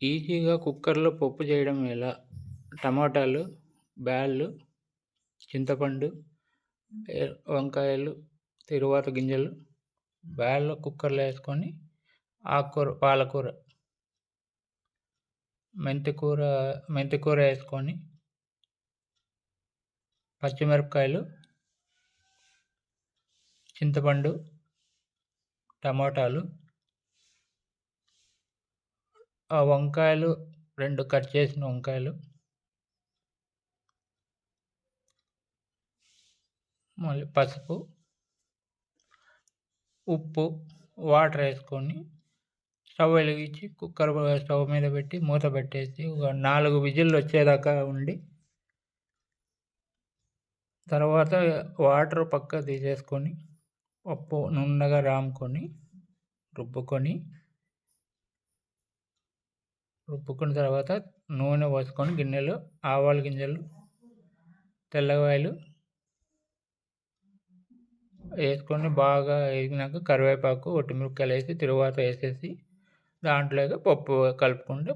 ఈజీగా కుక్కర్లో పప్పు చేయడం ఎలా? టమాటాలు బ్యాళ్ళు చింతపండు వంకాయలు తిరువాత గింజలు బ్యాళ్ళు కుక్కర్లో వేసుకొని ఆకుకూర పాలకూర మెంతికూర మెంతికూర వేసుకొని పచ్చిమిరపకాయలు చింతపండు టమాటాలు వంకాయలు రెండు కట్ చేసిన వంకాయలు. మళ్ళీ పసుపు ఉప్పు వాటర్ వేసుకొని స్టవ్ వెలిగించి కుక్కర్ స్టవ్ మీద పెట్టి మూత పెట్టేసి ఒక నాలుగు విజిల్లు వచ్చేదాకా ఉండి తర్వాత వాటర్ పక్క తీసేసుకొని పప్పు నున్నగా రాముకొని రుబ్బుకొని రుబ్బుకున్న తర్వాత నూనె పోసుకొని గిన్నెలో ఆవాల గింజలు తెల్లవాయలు వేసుకొని బాగా వేగినాక కరివేపాకు ఒట్టిమిరపకాయలు వేసి తరువాత వేసేసి దాంట్లోకి పప్పు కలుపుకుంటే